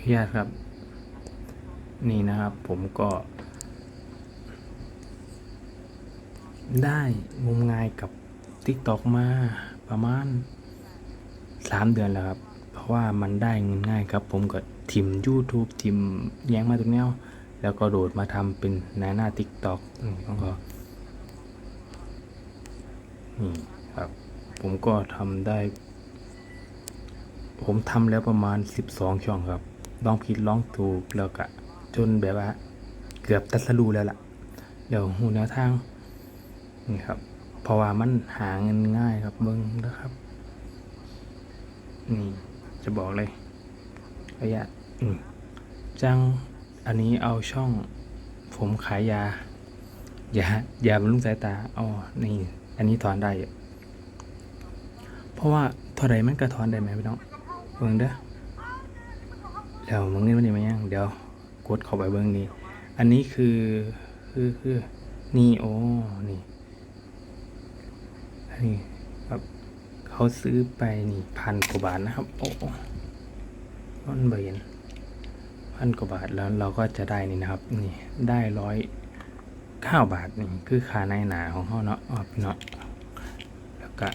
อนุญาตครับ นี่นะครับผมก็ ได้งมงายกับ TikTok มาประมาณ3เดือนแล้วครับ เพราะว่ามันได้เงินง่ายครับ ผมก็ทิม YouTube ทิมแย้งมาตรงแนวแล้วก็โดดมาทำเป็นในหน้า TikTok นี่ผมก็นี่ครับ ผมก็ทำได้ ผมทำแล้วประมาณ 12 ช่องครับ ลองผิดลองถูกแล้วก็จนแบบว่า เกือบตัดสรูแล้วล่ะเดี๋ยวหูแนวทางนี่ครับ เพราะว่ามันหาเงินง่ายครับเบิ้งนะครับนี่จะบอกเลยระยะจังอันนี้เอาช่อง ผมขายยา ยายาบำรุงสายตาอ๋อนี่ อันนี้ถอนได้เพราะว่าเท่าไรมันก็ถอนได้ไหมพี่น้องเบิ่งเด้อ ดี๋ยวมึงนี่มันนี่มายังเดี๋ยวกดเข้าไปเบิ่งนี่อันนี้คือคือคือนี่โอ้นี่อันนี้ครับเขาซื้อไปนี่พันกว่าบาทนะครับ โอ้มันเบนพันกว่าบาทแล้วเราก็จะได้นี่นะครับ นี่ได้ร้อยเก้าบาทนี่คือค่าในหนาของเขาเนาะอ๋อพี่เนาะแล้วก็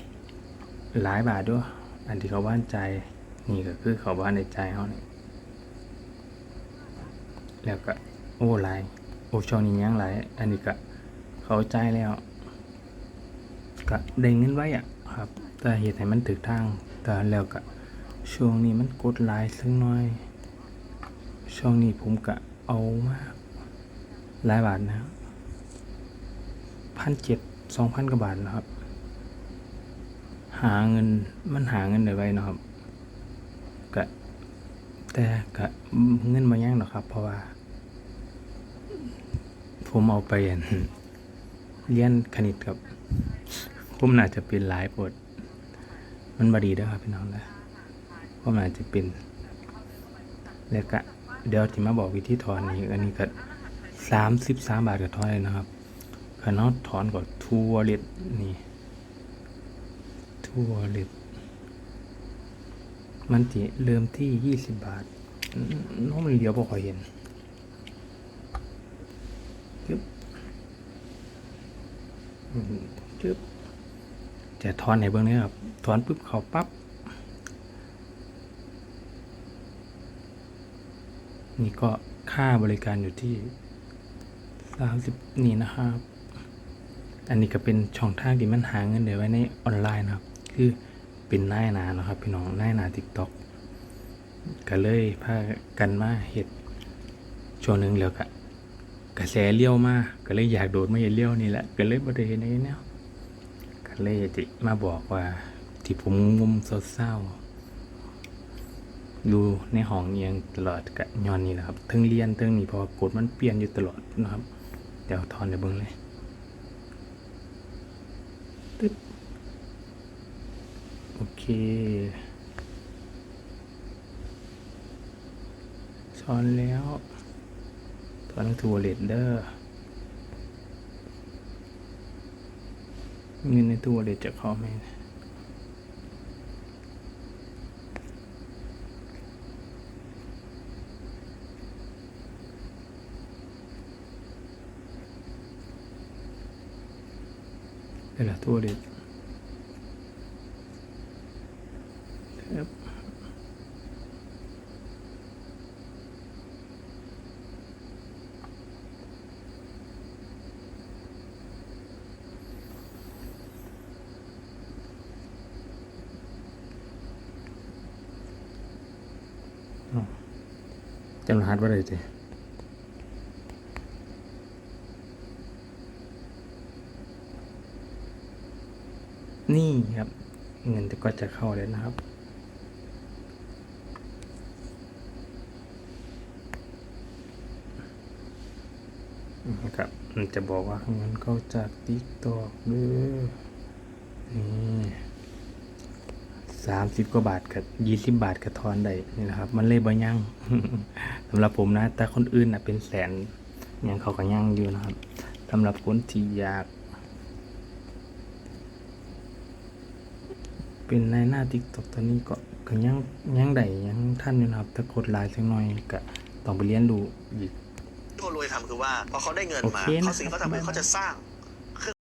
หลายบาทด้วย อันที่เขาบ้านใจนี่ก็คือเขาบ้านในใจเขาเนี่ย แล้วก็โอ้หลายโอ้ช่องนี้ยังหลายอันนี้ก็เขาใจแล้ว ก็ได้เงินไว้อะครับ แต่เหตุให้มันถึกทางแต่แล้วก็ช่วงนี้มันกดหลายสักหน้อย ช่วงนี้ผมก็เอามาหลายบาทนะพันเจ็ดสองพันกว่าบาทนะครับ หาเงินมันหาเงินได้ไว้นะครับก็แต่ก็เงินมาย่างหรอกครับ เพราะว่า ผมเอาไปเรียนคณิตครับ ผมน่าจะเป็นหลายปวดมันบดีด้อครับพี่น้องนะผมน่าจะเป็น แล้วก็เดี๋ยวที่มาบอกวิธีถอนนี่อันนี้ก็สามสิบสามบาทกับถอนเลยนะครับขนอถอนกับทัวเล็ดนี่ทัวเล็ดมันจะเริ่มที่ยี่สิบบาทน้องมันเดียวพอคอยเห็น จึ๊บจึ๊บจะถอนในเบื้องนี้ครับถอนปุ๊บเขาปั๊บนี่ก็ค่าบริการอยู่ที่สามสิบนี่นะครับ อันนี้ก็เป็นช่องทางที่มันหาเงินเดี๋ยวไว้ในออนไลน์นะครับ คือเป็นหน้าหนานะครับ พี่น้องหน้าหนาทิกต็อกก็เลยพากันมาเห็ดช่วงหนึ่งแล้วก็ กระแสเลี้ยวมาก็เลยอยากโดดมาเห็นเลี้ยวนี่แหละก็เลยบริเวณนี้แนวก็เลยจิมาบอกว่าที่ผมงมเศร้าๆอยู่ในห้องเอียงตลอดกะย้อนนี่แหละครับทั้งเรียนทั้งนี่พราะว่ากฎมันเปลี่ยนอยู่ตลอดนะครับเดี๋ยวทอนเดี๋ยวเบิ่งเลยตึ๊บโอเคสอนแล้ว ถอนทัวเลดเดอร์เงินในตัวเด็ดจะเข้าไหมเดี๋ยวละตัวเด็ดครับ จำรหัสว่าอะไรจีนี่ครับ เงินก็จะเข้าเลยนะครับ นะครับ มันจะบอกว่าเงินเข้าจากติ๊กตอกด้อนี่ สามสิบกว่าบาทกับยี่สิบบาทกับทอนได้นี่นะครับ มันเลยบ่ยั่งสำหรับผมนะ แต่คนอื่นนะเป็นแสนยังเขาก็ยั่งอยู่นะครับสำหรับคนที่อยาก เป็นในหน้า TikTok ตอนนี้ก็ก็ยังยังได้ยังท่านอยู่นะครับถ้ากดไลค์สักหน่อยก็ต้องไปเรียนรู้อีกที่คนรวยทำคือว่าพอเขาได้เงินมาโอเคนะเขาสิ่งที่เขาทำคือเขาจะสร้าง